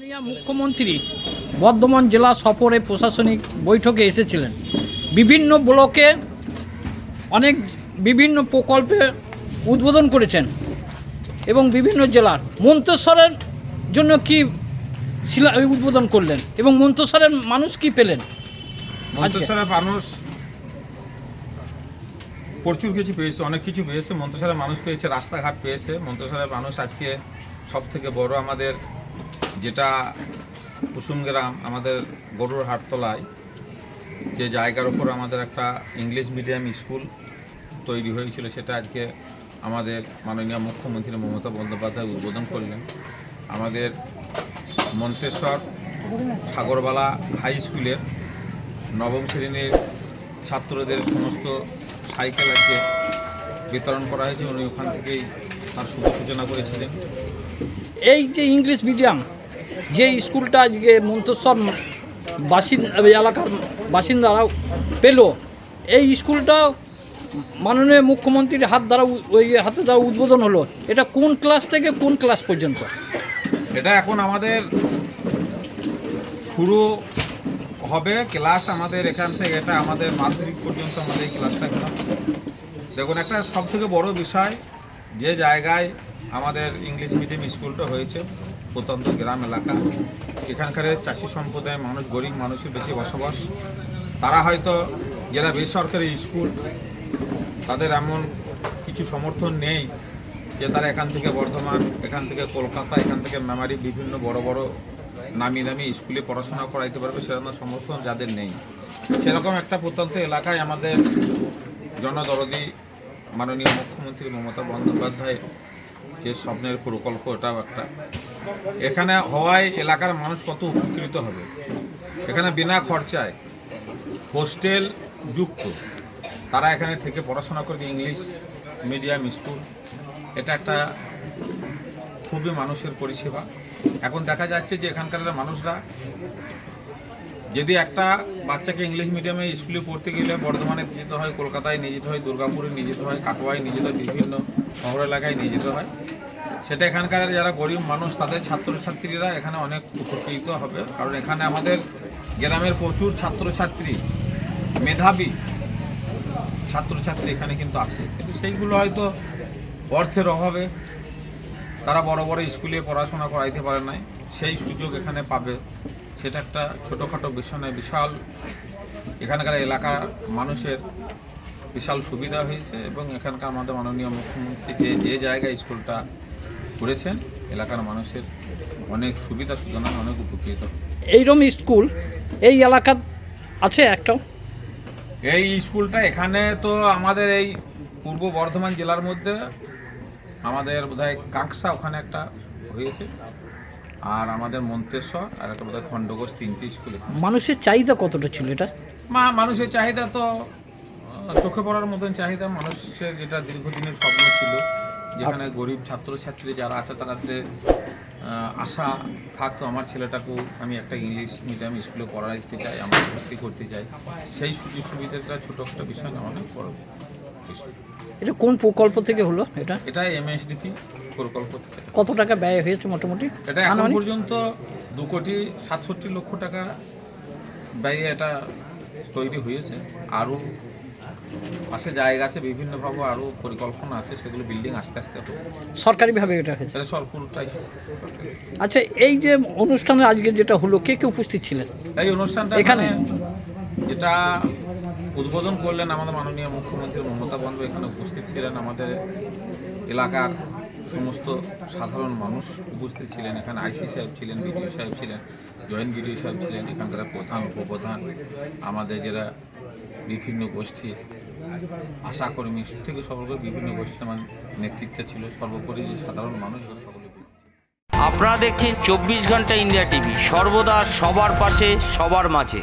মাননীয় মুখ্যমন্ত্রী বর্ধমান জেলা সফরে প্রশাসনিক বৈঠকে এসেছিলেন। বিভিন্ন ব্লকে অনেক বিভিন্ন প্রকল্পে উদ্বোধন করেছেন এবং বিভিন্ন জেলার মন্তেশ্বরের জন্য কি শিলা উদ্বোধন করলেন এবং মন্তেশ্বরের মানুষ কি পেলেন? মন্তেশ্বরের মানুষ প্রচুর কিছু পেয়েছে, অনেক কিছু পেয়েছে। মন্তেশ্বরের মানুষ পেয়েছে, রাস্তাঘাট পেয়েছে। মন্তেশ্বরের মানুষ আজকে সব থেকে বড় আমাদের যেটা কুসুমগ্রাম, আমাদের গরুর হাটতলায় যে জায়গার উপর আমাদের একটা ইংলিশ মিডিয়াম স্কুল তৈরি হয়েছিল, সেটা আজকে আমাদের মাননীয় মুখ্যমন্ত্রী মমতা বন্দ্যোপাধ্যায় উদ্বোধন করলেন। আমাদের মন্তেশ্বর সাগরবালা হাই স্কুলের নবম শ্রেণির ছাত্রদের সমস্ত সাইকেল আজকে বিতরণ করা হয়েছে। উনি ওখান থেকেই তার শুভ সূচনা করেছিলেন। এই যে ইংলিশ মিডিয়াম যে স্কুলটা আজকে মন্তেশ্বর বাসিন্দা এলাকার বাসিন্দারা পেল, এই স্কুলটা মাননীয় মুখ্যমন্ত্রীর হাত দ্বারা ওই হাতে দ্বারা উদ্বোধন হলো। এটা কোন ক্লাস থেকে কোন ক্লাস পর্যন্ত? এটা এখন আমাদের শুরু হবে ক্লাস আমাদের এখান থেকে, এটা আমাদের মাধ্যমিক পর্যন্ত আমাদের এই ক্লাসটা দেখুন, একটা সব থেকে বড় বিষয় যে জায়গায় আমাদের ইংলিশ মিডিয়াম স্কুলটা হয়েছে প্রত্যন্ত গ্রাম এলাকা। এখানকার চাষি সম্প্রদায়ের মানুষ, গরিব মানুষের বেশি বসবাস। তারা হয়তো যারা বেসরকারি স্কুল তাদের এমন কিছু সমর্থন নেই যে তারা এখান থেকে বর্ধমান, এখান থেকে কলকাতা, এখান থেকে মেমারি বিভিন্ন বড় বড় নামি দামি স্কুলে পড়াশোনা করাইতে পারবে, সেরকম সমর্থন যাদের নেই। সেরকম একটা প্রত্যন্ত এলাকায় আমাদের জনদরদি মাননীয় মুখ্যমন্ত্রী মমতা বন্দ্যোপাধ্যায় যে স্বপ্নের প্রকল্প, এটাও একটা। এখানে হওয়ায় এলাকার মানুষ কত উপকৃত হবে? এখানে বিনা খরচায় হোস্টেল যুক্ত। তারা এখানে থেকে পড়াশোনা করবে ইংলিশ মিডিয়াম স্কুল। এটা একটা খুবই মানুষের পরিষেবা। এখন দেখা যাচ্ছে যে এখানকার মানুষরা যদি একটা বাচ্চাকে ইংলিশ মিডিয়ামে স্কুলে পড়তে গেলে বর্ধমানে নিয়ে যেতে হয়, কলকাতায় নিয়ে যেতে হয়, দুর্গাপুরে নিয়ে যেতে হয়, কাটোয়ায় নিয়ে যেতে হয়, বিভিন্ন শহর এলাকায় নিয়ে যেতে হয়, সেটা এখানকার যারা গরিব মানুষ, তাদের ছাত্রছাত্রীরা এখানে অনেক উপকৃত হবে। কারণ এখানে আমাদের গ্রামের প্রচুর ছাত্রছাত্রী, মেধাবী ছাত্রছাত্রী এখানে কিন্তু আছে। কিন্তু সেইগুলো হয়তো অর্থের অভাবে তারা বড় বড় স্কুলে পড়াশোনা করাইতে পারে নাই। সেই সুযোগ এখানে পাবে। সেটা একটা ছোটোখাটো বিষয় নয় বিশাল। এখানকার এলাকার মানুষের বিশাল সুবিধা হয়েছে এবং এখানকার আমাদের মাননীয় মুখ্যমন্ত্রী যে যে জায়গায় স্কুলটা করেছেন এলাকার মানুষের অনেক সুবিধা সুতরাং অনেক উপকৃত। এইরকম স্কুল এই এলাকা আছে একটা এই স্কুলটা এখানে তো আমাদের এই পূর্ব বর্ধমান জেলার মধ্যে আমাদের বোধহয় কাঁকসা ওখানে একটা হয়েছে। আর আমাদের মন্তেশ্বর আর একটা বোধহয় খণ্ডঘোষ তিনটি স্কুল। মানুষের চাহিদা কতটা ছিল এটা? মা মানুষের চাহিদা তো চোখে পড়ার মতন চাহিদা মানুষের যেটা দীর্ঘদিনের স্বপ্ন ছিল যেখানে গরিব ছাত্রছাত্রী যারা আছে তারাতে আশা থাকতো আমার ছেলেটাকেও আমি একটা ইংলিশ মিডিয়াম স্কুলে পড়া পড়াইতে চাই আমার ভর্তি করতে চাই সেই সুযোগ সুবিধাটা ছোটো একটা বিষয় না অনেক বড়। এটা কোন প্রকল্প থেকে হলো এটা? এটা এমএসডিপি প্রকল্প থেকে। কত টাকা ব্যয় হয়েছে মোটামুটি? এটা এখন পর্যন্ত দু কোটি সাতষট্টি লক্ষ টাকা ব্যয়ে এটা তৈরি হয়েছে। আরও পাশে জায়গা আছে বিভিন্নভাবে আরও পরিকল্পনা আছে সেগুলো বিল্ডিং আস্তে আস্তে হবে। সরকারিভাবে এটা হয়েছে? এটা সরপুরটাই আচ্ছা এই যে অনুষ্ঠানে আজকে যেটা হলো কে কে উপস্থিত ছিলেন? এই অনুষ্ঠানটা এখানে? এখানে যেটা উদ্বোধন করলেন আমাদের মাননীয় মুখ্যমন্ত্রী মমতা বন্দ্যোপাধ্যায়। এখানে উপস্থিত ছিলেন আমাদের এলাকার সমস্ত সাধারণ মানুষ উপস্থিত ছিলেন। এখানে আইসি সাহেব ছিলেন, বিডিও সাহেব ছিলেন, জয়েন্ট বিডিও সাহেব ছিলেন, এখানকার প্রধান, উপপ্রধান, আমাদের যারা বিভিন্ন গোষ্ঠী, আশাকর্মী থেকে সর্বোপরি বিভিন্ন গোষ্ঠীর আমার নেতৃত্বে ছিল। সর্বোপরি যে সাধারণ মানুষ আপনারা দেখছেন চব্বিশ ঘণ্টা ইন্ডিয়া টিভি। সর্বদা সবার পাশে, সবার মাঝে।